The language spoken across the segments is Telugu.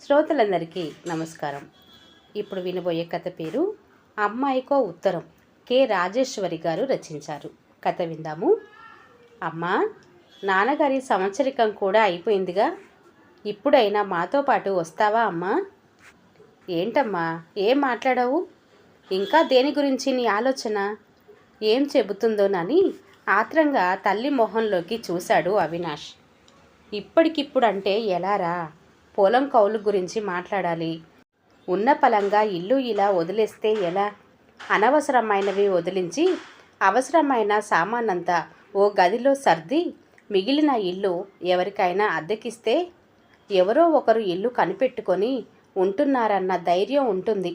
శ్రోతలందరికీ నమస్కారం. ఇప్పుడు వినబోయే కథ పేరు అమ్మాయికో ఉత్తరం. కె. రాజేశ్వరి గారు రచించారు. కథ విందాము. అమ్మా నాన్నగారి సంవత్సరికం కూడా అయిపోయిందిగా. ఇప్పుడైనా మాతో పాటు వస్తావా అమ్మా? ఏంటమ్మా ఏం మాట్లాడావు? ఇంకా దేని గురించి నీ ఆలోచన? ఏం చెబుతుందోనని ఆత్రంగా తల్లి మొహంలోకి చూశాడు అవినాష్. ఇప్పటికిప్పుడు అంటే ఎలారా? పొలం కౌలు గురించి మాట్లాడాలి. ఉన్న పలంగా ఇల్లు ఇలా వదిలేస్తే ఎలా? అనవసరమైనవి వదిలించి అవసరమైన సామానంతా ఓ గదిలో సర్ది మిగిలిన ఇల్లు ఎవరికైనా అద్దెకిస్తే ఎవరో ఒకరు ఇల్లు కనిపెట్టుకొని ఉంటున్నారన్న ధైర్యం ఉంటుంది.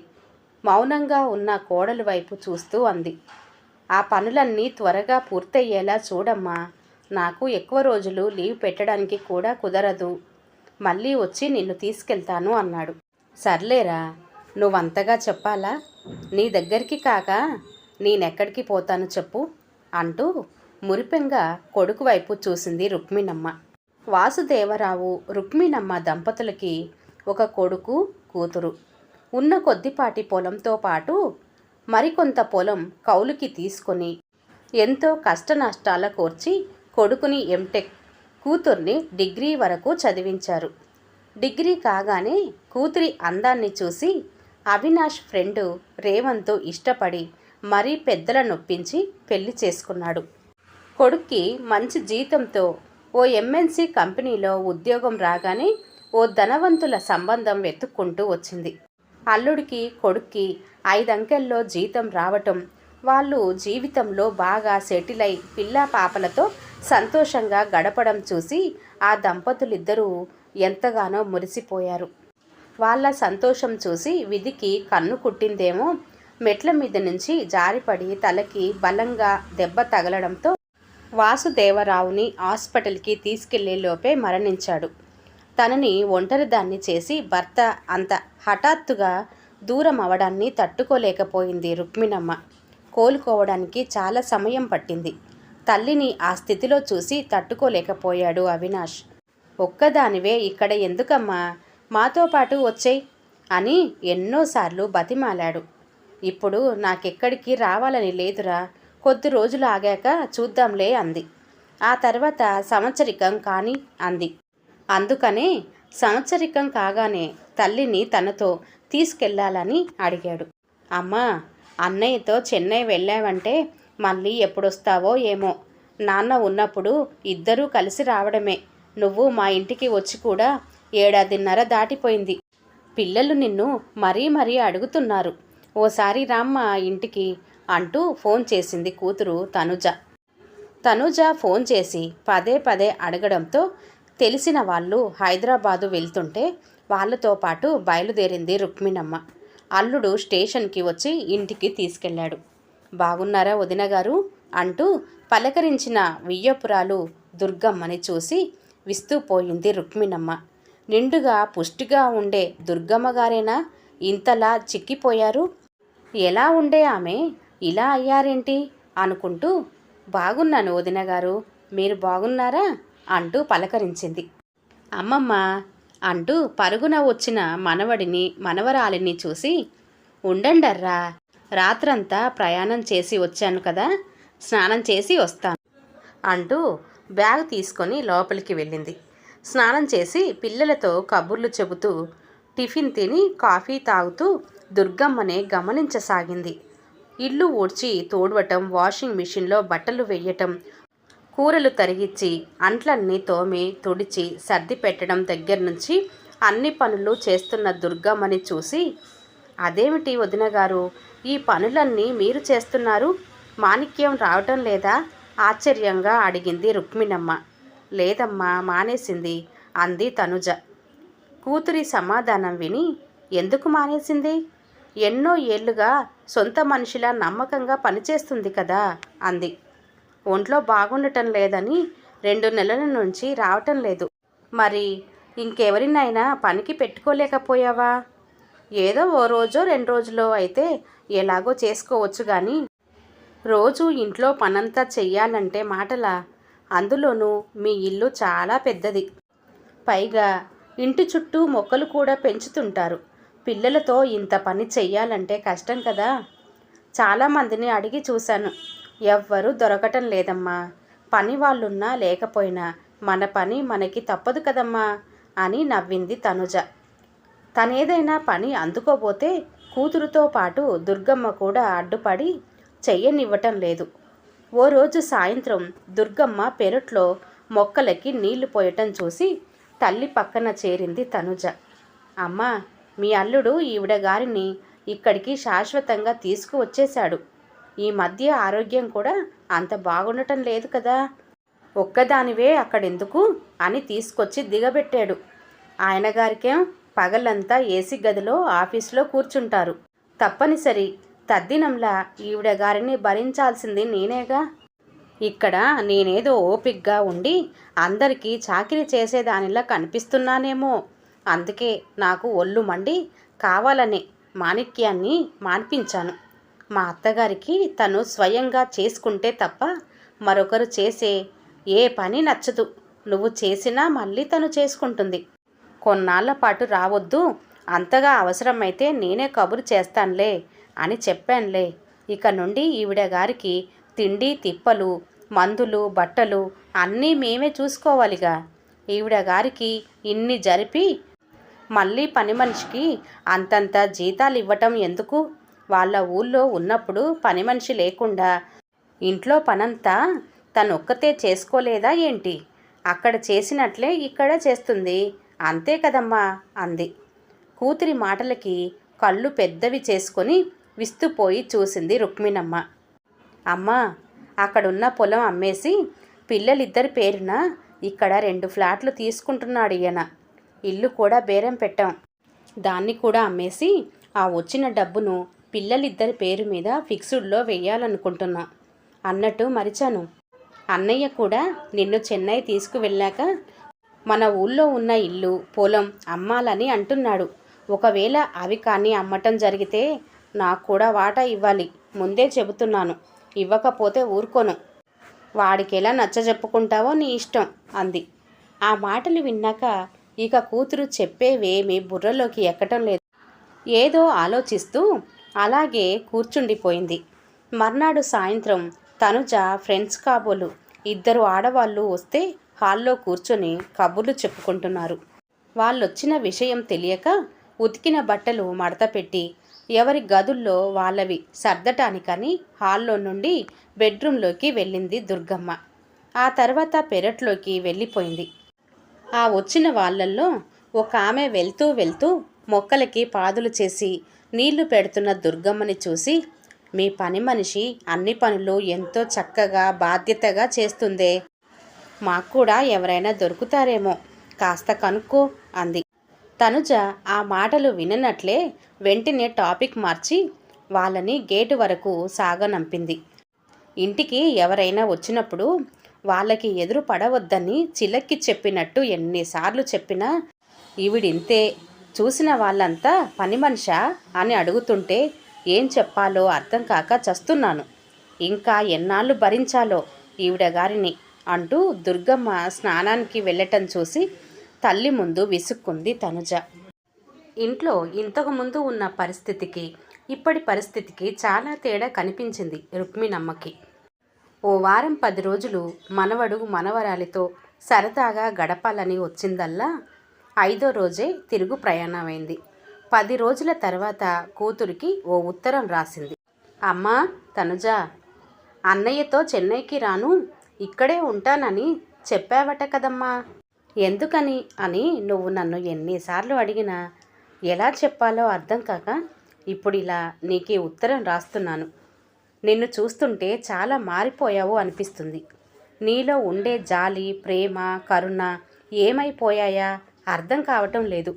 మౌనంగా ఉన్న కోడలు వైపు చూస్తూ అంది. ఆ పనులన్నీ త్వరగా పూర్తయ్యేలా చూడమ్మా. నాకు ఎక్కువ రోజులు లీవ్ పెట్టడానికి కూడా కుదరదు. మళ్ళీ వచ్చి నిన్ను తీసుకెళ్తాను అన్నాడు. సర్లేరా నువ్వంతగా చెప్పాలా? నీ దగ్గరికి కాక నేనెక్కడికి పోతాను చెప్పు అంటూ మురిపెంగా కొడుకు వైపు చూసింది రుక్మిణమ్మ. వాసుదేవరావు రుక్మిణమ్మ దంపతులకి ఒక కొడుకు కూతురు. ఉన్న కొద్దిపాటి పొలంతో పాటు మరికొంత పొలం కౌలుకి తీసుకొని ఎంతో కష్ట నష్టాల కోర్చి కొడుకుని ఎంటెక్ కూతుర్ని డిగ్రీ వరకు చదివించారు. డిగ్రీ కాగానే కూతురి అందాన్ని చూసి అవినాష్ ఫ్రెండు రేవంత్ ఇష్టపడి మరీ పెద్దల నొప్పించి పెళ్ళి చేసుకున్నాడు. కొడుక్కి మంచి జీతంతో ఓ ఎంఎన్సి కంపెనీలో ఉద్యోగం రాగానే ఓ ధనవంతుల సంబంధం వెతుక్కుంటూ వచ్చింది. అల్లుడికి కొడుక్కి ఐదంకెల్లో జీతం రావటం వాళ్ళు జీవితంలో బాగా సెటిల్ అయి పిల్లా పాపలతో సంతోషంగా గడపడం చూసి ఆ దంపతులిద్దరూ ఎంతగానో మురిసిపోయారు. వాళ్ళ సంతోషం చూసి విధికి కన్ను కుట్టిందేమో మెట్ల మీద నుంచి జారిపడి తలకి బలంగా దెబ్బ తగలడంతో వాసుదేవరావుని హాస్పిటల్కి తీసుకెళ్ళే లోపే మరణించాడు. తనని ఒంటరిదాన్ని చేసి భర్త అంత హఠాత్తుగా దూరం అవడాన్ని తట్టుకోలేకపోయింది రుక్మిణమ్మ. కోలుకోవడానికి చాలా సమయం పట్టింది. తల్లిని ఆ స్థితిలో చూసి తట్టుకోలేకపోయాడు అవినాష్. ఒక్కదానివే ఇక్కడ ఎందుకమ్మా? మాతో పాటు వచ్చేయ్ అని ఎన్నోసార్లు బతిమాలాడు. ఇప్పుడు నాకెక్కడికి రావాలని లేదురా. కొద్ది రోజులు ఆగాక చూద్దాంలే అంది. ఆ తర్వాత సంవత్సరికం కానీ అంది. అందుకనే సంవత్సరికం కాగానే తల్లిని తనతో తీసుకెళ్ళాలని అడిగాడు. అమ్మా అన్నయ్యతో చెన్నై వెళ్ళావంటే మళ్ళీ ఎప్పుడొస్తావో ఏమో. నాన్న ఉన్నప్పుడు ఇద్దరూ కలిసి రావడమే. నువ్వు మా ఇంటికి వచ్చి కూడా ఏడాదిన్నర దాటిపోయింది. పిల్లలు నిన్ను మరీ మరీ అడుగుతున్నారు. ఓసారి రామ్మ ఇంటికి అంటూ ఫోన్ చేసింది కూతురు తనుజ. తనుజ ఫోన్ చేసి పదే పదే అడగడంతో తెలిసిన వాళ్ళు హైదరాబాదు వెళ్తుంటే వాళ్ళతో పాటు బయలుదేరింది రుక్మిణమ్మ. అల్లుడు స్టేషన్కి వచ్చి ఇంటికి తీసుకెళ్ళాడు. బాగున్నారా వదిన గారు? అంటూ పలకరించిన వియ్యపురాలు దుర్గమ్మని చూసి విస్తూపోయింది రుక్మిణమ్మ. నిండుగా పుష్టిగా ఉండే దుర్గమ్మ గారేనా? ఇంతలా చిక్కిపోయారు? ఎలా ఉండే ఆమె? ఇలా అయ్యారేంటి? అనుకుంటూ బాగున్నాను వదిన గారు మీరు బాగున్నారా? అంటూ పలకరించింది. అమ్మమ్మ! అంటూ పరుగున వచ్చిన మనవడిని మనవరాలిని చూసి ఉండండర్రా రాత్రంతా ప్రయాణం చేసి వచ్చాను కదా స్నానం చేసి వస్తాను అంటూ బ్యాగ్ తీసుకొని లోపలికి వెళ్ళింది. స్నానం చేసి పిల్లలతో కబుర్లు చెబుతూ టిఫిన్ తిని కాఫీ తాగుతూ దుర్గమ్మనే గమనించసాగింది. ఇల్లు ఊడ్చి తోడవటం వాషింగ్ మిషన్లో బట్టలు వేయటం కూరలు తరిగిచ్చి అంట్లన్నీ తోమి తుడిచి సర్ది పెట్టడం దగ్గర నుంచి అన్ని పనులు చేస్తున్న దుర్గమ్మని చూసి అదేమిటి వదిన గారు ఈ పనులన్నీ మీరు చేస్తున్నారు? మాణిక్యం రావటం లేదా? ఆశ్చర్యంగా అడిగింది రుక్మిణమ్మ. లేదమ్మా మానేసింది అంది తనుజ. కూతురి సమాధానం విని ఎందుకు మానేసింది? ఎన్నో ఏళ్ళుగా సొంత మనిషిలా నమ్మకంగా పనిచేస్తుంది కదా అంది. ఒంట్లో బాగుండటం లేదని రెండు నెలల నుంచి రావటం లేదు. మరి ఇంకెవరినైనా పనికి పెట్టుకోలేకపోయావా? ఏదో ఓ రోజో రెండు రోజులో అయితే ఎలాగో చేసుకోవచ్చు కానీ రోజు ఇంట్లో పనంతా చెయ్యాలంటే మాటలా? అందులోనూ మీ ఇల్లు చాలా పెద్దది. పైగా ఇంటి చుట్టూ మొక్కలు కూడా పెంచుతుంటారు. పిల్లలతో ఇంత పని చెయ్యాలంటే కష్టం కదా? చాలామందిని అడిగి చూశాను. ఎవ్వరూ దొరకటం లేదమ్మా. పని వాళ్ళున్నా లేకపోయినా మన పని మనకి తప్పదు కదమ్మా అని నవ్వింది తనుజ. తనేదైనా పని అందుకోపోతే కూతురుతో పాటు దుర్గమ్మ కూడా అడ్డుపడి చెయ్యనివ్వటం లేదు. ఓ రోజు సాయంత్రం దుర్గమ్మ పెరట్లో మొక్కలకి నీళ్ళు పోయటం చూసి తల్లి పక్కన చేరింది తనుజ. అమ్మా మీ అల్లుడు ఈవిడ గారిని ఇక్కడికి శాశ్వతంగా తీసుకువచ్చేశాడు. ఈ మధ్య ఆరోగ్యం కూడా అంత బాగుండటం లేదు కదా. ఒక్కదానివే అక్కడెందుకు అని తీసుకొచ్చి దిగబెట్టాడు. ఆయన గారికేం పగలంతా ఏసీ గదిలో ఆఫీసులో కూర్చుంటారు. తప్పనిసరి. తద్దినంలా ఈవిడ గారిని భరించాల్సింది నేనేగా? ఇక్కడ నేనేదో ఓపిక్గా ఉండి అందరికీ చాకిరీ చేసేదానిలా కనిపిస్తున్నానేమో. అందుకే నాకు ఒళ్ళు మండి కావాలనే మాణిక్యాన్ని మాన్పించాను. మా అత్తగారికి తను స్వయంగా చేసుకుంటే తప్ప మరొకరు చేసే ఏ పని నచ్చదు. నువ్వు చేసినా మళ్ళీ తను చేసుకుంటుంది. కొన్నాళ్ళ పాటు రావద్దు. అంతగా అవసరమైతే నేనే కబురు చేస్తానులే అని చెప్పానులే. ఇక నుండి ఈవిడ గారికి తిండి తిప్పలు మందులు బట్టలు అన్నీ మేమే చూసుకోవాలిగా. ఈవిడ గారికి ఇన్ని జరిపి మళ్ళీ పని మనిషికి అంతంత జీతాలు ఇవ్వటం ఎందుకు? వాళ్ళ ఊళ్ళో ఉన్నప్పుడు పని మనిషి లేకుండా ఇంట్లో పనంతా తనొక్కతే చేసుకోలేదా ఏంటి? అక్కడ చేసినట్లే ఇక్కడ చేస్తుంది. అంతే కదమ్మా అంది. కూతురి మాటలకి కళ్ళు పెద్దవి చేసుకొని విస్తుపోయి చూసింది రుక్మిణమ్మ. అమ్మా అక్కడున్న పొలం అమ్మేసి పిల్లలిద్దరి పేరున ఇక్కడ రెండు ఫ్లాట్లు తీసుకుంటున్నాడు ఈయన. ఇల్లు కూడా బేరం పెట్టాం. దాన్ని కూడా అమ్మేసి ఆ వచ్చిన డబ్బును పిల్లలిద్దరి పేరు మీద ఫిక్స్డ్లో వెయ్యాలనుకుంటున్నా అన్నట్టు మరిచాను. అన్నయ్య కూడా నిన్ను చెన్నై తీసుకువెళ్ళాక మన ఊళ్ళో ఉన్న ఇల్లు పొలం అమ్మాలని అంటున్నాడు. ఒకవేళ అవి కానీ అమ్మటం జరిగితే నాకు కూడా వాటా ఇవ్వాలి. ముందే చెబుతున్నాను. ఇవ్వకపోతే ఊరుకోను. వాడికి ఎలా నచ్చ చెప్పుకుంటావో నీ ఇష్టం అంది. ఆ మాటలు విన్నాక ఇక కూతురు చెప్పేవేమీ బుర్రలోకి ఎక్కటం లేదు. ఏదో ఆలోచిస్తూ అలాగే కూర్చుండిపోయింది. మర్నాడు సాయంత్రం తనుజ ఫ్రెండ్స్ కాబోలు ఇద్దరు ఆడవాళ్ళు వస్తే హాల్లో కూర్చొని కబుర్లు చెప్పుకుంటున్నారు. వాళ్ళొచ్చిన విషయం తెలియక ఉతికిన బట్టలు మడతపెట్టి ఎవరి గదుల్లో వాళ్ళవి సర్దటానికని హాల్లో నుండి బెడ్రూంలోకి వెళ్ళింది దుర్గమ్మ. ఆ తర్వాత పెరట్లోకి వెళ్ళిపోయింది. ఆ వచ్చిన వాళ్ళల్లో ఒక ఆమె వెళ్తూ వెళ్తూ మొక్కలకి పాదులు చేసి నీళ్ళు పెడుతున్న దుర్గమ్మని చూసి మీ పని మనిషి అన్ని పనులు ఎంతో చక్కగా బాధ్యతగా చేస్తుందే. మాకు కూడా ఎవరైనా దొరుకుతారేమో. కాస్త కనుక్కో అంది. తనుజ ఆ మాటలు విననట్లే వెంటనే టాపిక్ మార్చి వాళ్ళని గేటు వరకు సాగనంపింది. ఇంటికి ఎవరైనా వచ్చినప్పుడు వాళ్ళకి ఎదురు పడవద్దని చిలక్కి చెప్పినట్టు ఎన్నిసార్లు చెప్పినా ఈవిడింతే. చూసిన వాళ్ళంతా పని మనిషా అని అడుగుతుంటే ఏం చెప్పాలో అర్థం కాక చస్తున్నాను. ఇంకా ఎన్నాళ్ళు భరించాలో ఈవిడ గారిని. అంటూ దుర్గమ్మ స్నానానికి వెళ్ళటం చూసి తల్లి ముందు విసుక్కుంది తనుజ. ఇంట్లో ఇంతకుముందు ఉన్న పరిస్థితికి ఇప్పటి పరిస్థితికి చాలా తేడా కనిపించింది రుక్మిణమ్మకి. ఓ వారం పది రోజులు మనవడు మనవరాలితో సరదాగా గడపాలని వచ్చిందల్లా ఐదో రోజే తిరుగు ప్రయాణమైంది. పది రోజుల తర్వాత కూతురికి ఓ ఉత్తరం రాసింది. అమ్మా తనుజ అన్నయ్యతో చెన్నైకి రాను ఇక్కడే ఉంటానని చెప్పావట కదమ్మా. ఎందుకని? అని నువ్వు నన్ను ఎన్నిసార్లు అడిగినా ఎలా చెప్పాలో అర్థం కాక ఇప్పుడు ఇలా నీకు ఉత్తరం రాస్తున్నాను. నిన్ను చూస్తుంటే చాలా మారిపోయావు అనిపిస్తుంది. నీలో ఉండే జాలి ప్రేమ కరుణ ఏమైపోయాయా? అర్థం కావటం లేదు.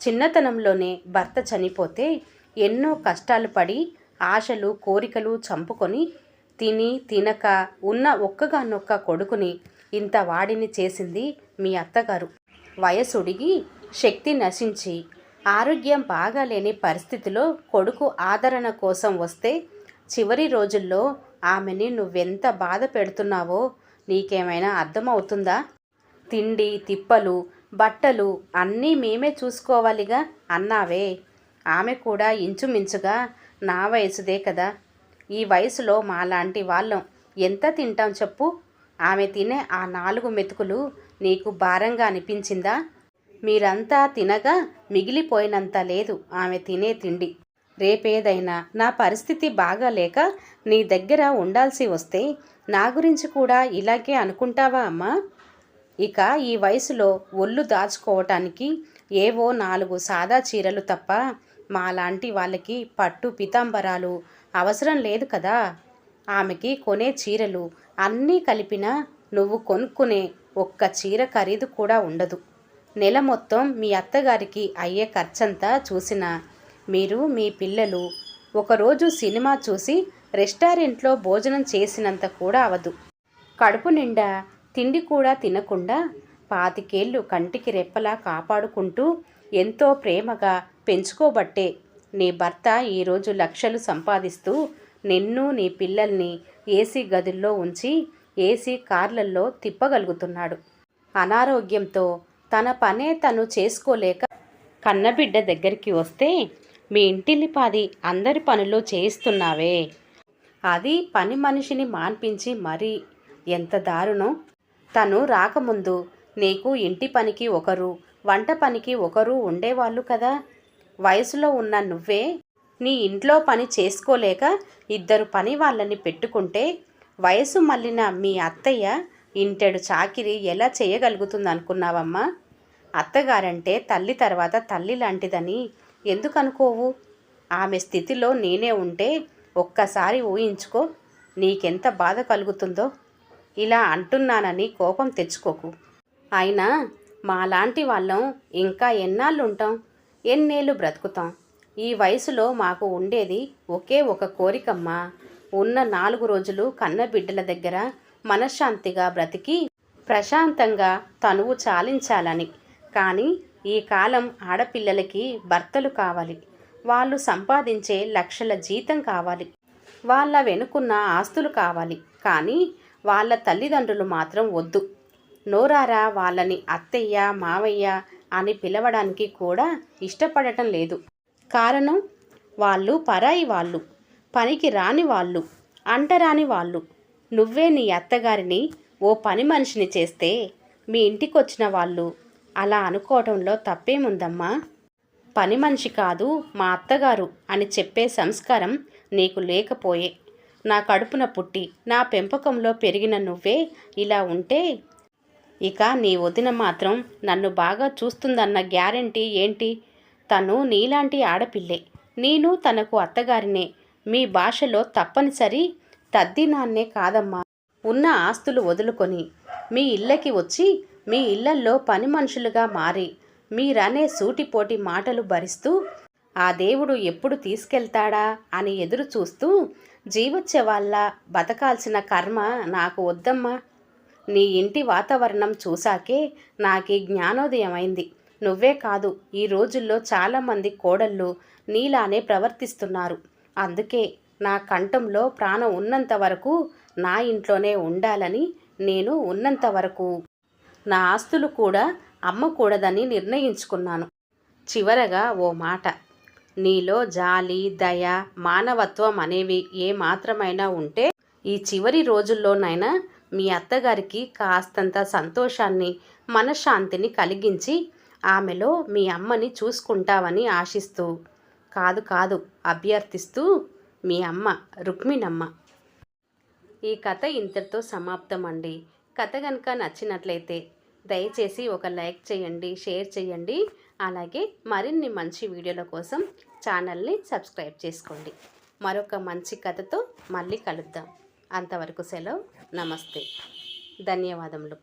చిన్నతనంలోనే భర్త చనిపోతే ఎన్నో కష్టాలు పడి ఆశలు కోరికలు చంపుకొని తిని తినక ఉన్న ఒక్కగానొక్క కొడుకుని ఇంత వాడిని చేసింది మీ అత్తగారు. వయసుడిగి శక్తి నశించి ఆరోగ్యం బాగాలేని పరిస్థితిలో కొడుకు ఆదరణ కోసం వస్తే చివరి రోజుల్లో ఆమెని నువ్వెంత బాధ పెడుతున్నావో నీకేమైనా అర్థమవుతుందా? తిండి తిప్పలు బట్టలు అన్నీ మేమే చూసుకోవాలిగా అన్నావే. ఆమె కూడా ఇంచుమించుగా నా వయసుదే కదా. ఈ వయసులో మాలాంటి వాళ్ళం. ఎంత తింటాం చెప్పు? ఆమె తినే ఆ నాలుగు మెతుకులు నీకు భారంగా అనిపించిందా? మీరంతా తినగా మిగిలిపోయినంత లేదు ఆమె తినే తిండి. రేపేదైనా నా పరిస్థితి బాగాలేక నీ దగ్గర ఉండాల్సి వస్తే నా గురించి కూడా ఇలాగే అనుకుంటావా అమ్మా? ఇక ఈ వయసులో ఒళ్ళు దాచుకోవటానికి ఏవో నాలుగు సాదా చీరలు తప్ప మాలాంటి వాళ్ళకి పట్టు పితాంబరాలు అవసరం లేదు కదా. ఆమెకి కొనే చీరలు అన్నీ కలిపినా నువ్వు కొనుక్కునే ఒక్క చీర ఖరీదు కూడా ఉండదు. నెల మొత్తం మీ అత్తగారికి అయ్యే ఖర్చంతా చూసినా మీరు మీ పిల్లలు ఒకరోజు సినిమా చూసి రెస్టారెంట్లో భోజనం చేసినంత కూడా అవదు. కడుపు నిండా తిండి కూడా తినకుండా పాతికేళ్ళు కంటికి రెప్పలా కాపాడుకుంటూ ఎంతో ప్రేమగా పెంచుకోబట్టే నీ భర్త ఈరోజు లక్షలు సంపాదిస్తూ నిన్ను నీ పిల్లల్ని ఏసీ గదుల్లో ఉంచి ఏసీ కార్లల్లో తిప్పగలుగుతున్నాడు. అనారోగ్యంతో తన పనే తను చేసుకోలేక కన్నబిడ్డ దగ్గరికి వస్తే మీ ఇంటిల్లిపాది అందరి పనులు చేయిస్తున్నావే. అది పని మనిషిని మాన్పించి మరీ ఎంత దారుణం. తను రాకముందు నీకు ఇంటి పనికి ఒకరు వంట పనికి ఒకరు ఉండేవాళ్ళు కదా. వయసులో ఉన్న నువ్వే నీ ఇంట్లో పని చేసుకోలేక ఇద్దరు పని వాళ్ళని పెట్టుకుంటే వయసు మళ్ళిన మీ అత్తయ్య ఇంటెడు చాకిరి ఎలా చేయగలుగుతుంది అనుకున్నావమ్మా అత్తగారంటే తల్లి తర్వాత తల్లి లాంటిదని ఎందుకు అనుకోవు ఆమె స్థితిలో నేనే ఉంటే ఒక్కసారి ఊహించుకో నీకెంత బాధ కలుగుతుందో. ఇలా అంటున్నానని కోపం తెచ్చుకోకు. అయినా మాలాంటి వాళ్ళం ఇంకా ఎన్నాళ్ళు ఉంటాం ఎన్నేళ్ళు బ్రతుకుతాం? ఈ వయసులో మాకు ఉండేది ఒకే ఒక కోరికమ్మా. ఉన్న నాలుగు రోజులు కన్న బిడ్డల దగ్గర మనశ్శాంతిగా బ్రతికి ప్రశాంతంగా తనువు చాలించాలని. కానీ ఈ కాలం ఆడపిల్లలకి భర్తలు కావాలి. వాళ్ళు సంపాదించే లక్షల జీతం కావాలి. వాళ్ళ వెనుకున్న ఆస్తులు కావాలి. కానీ వాళ్ళ తల్లిదండ్రులు మాత్రం వద్దు. నోరారా వాళ్ళని అత్తయ్య మావయ్య అని పిలవడానికి కూడా ఇష్టపడటం లేదు. కారణం? వాళ్ళు పరాయి వాళ్ళు పనికి రాని వాళ్ళు అంటరాని వాళ్ళు. నువ్వే నీ అత్తగారిని ఓ పని మనిషిని చేస్తే మీ ఇంటికి వచ్చిన వాళ్ళు అలా అనుకోవటంలో తప్పేముందమ్మా? పని మనిషి కాదు మా అత్తగారు అని చెప్పే సంస్కారం నీకు లేకపోయే. నా కడుపున పుట్టి నా పెంపకంలో పెరిగిన నువ్వే ఇలా ఉంటే ఇక నీ వదిన మాత్రం నన్ను బాగా చూస్తుందన్న గ్యారంటీ ఏంటి? తను నీలాంటి ఆడపిల్లే. నేను తనకు అత్తగారినే. మీ భాషలో తప్పనిసరి తద్దినాన్నే కాదమ్మా. ఉన్న ఆస్తులు వదులుకొని మీ ఇళ్ళకి వచ్చి మీ ఇళ్ళల్లో పని మనుషులుగా మారి మీరనే సూటిపోటి మాటలు భరిస్తూ ఆ దేవుడు ఎప్పుడు తీసుకెళ్తాడా? అని ఎదురు చూస్తూ జీవచ్చే వాళ్ళ బతకాల్సిన కర్మ నాకు వద్దమ్మా. నీ ఇంటి వాతావరణం చూశాకే నాకు జ్ఞానోదయం అయింది నువ్వే కాదు ఈ రోజుల్లో చాలామంది కోడళ్ళు నీలానే ప్రవర్తిస్తున్నారు. అందుకే నా కంఠంలో ప్రాణం ఉన్నంత వరకు నా ఇంట్లోనే ఉండాలని నేను ఉన్నంత వరకు నా ఆస్తులు కూడా అమ్మకూడదని నిర్ణయించుకున్నాను. చివరగా ఓ మాట. నీలో జాలి దయ మానవత్వం అనేవి ఏ మాత్రమైనా ఉంటే ఈ చివరి రోజుల్లోనైనా మీ అత్తగారికి కాస్తంత సంతోషాన్ని మనశ్శాంతిని కలిగించి ఆమెలో మీ అమ్మని చూసుకుంటావని ఆశిస్తూ కాదు కాదు అభ్యర్థిస్తూ మీ అమ్మ రుక్మిణమ్మ. ఈ కథ ఇంతటితో సమాప్తం అండి కథ కనుక నచ్చినట్లయితే దయచేసి ఒక లైక్ చేయండి షేర్ చేయండి. అలాగే మరిన్ని మంచి వీడియోల కోసం ఛానల్ని సబ్స్క్రైబ్ చేసుకోండి. మరొక మంచి కథతో మళ్ళీ కలుద్దాం. అంతవరకు సెలవు. నమస్తే. ధన్యవాదములు.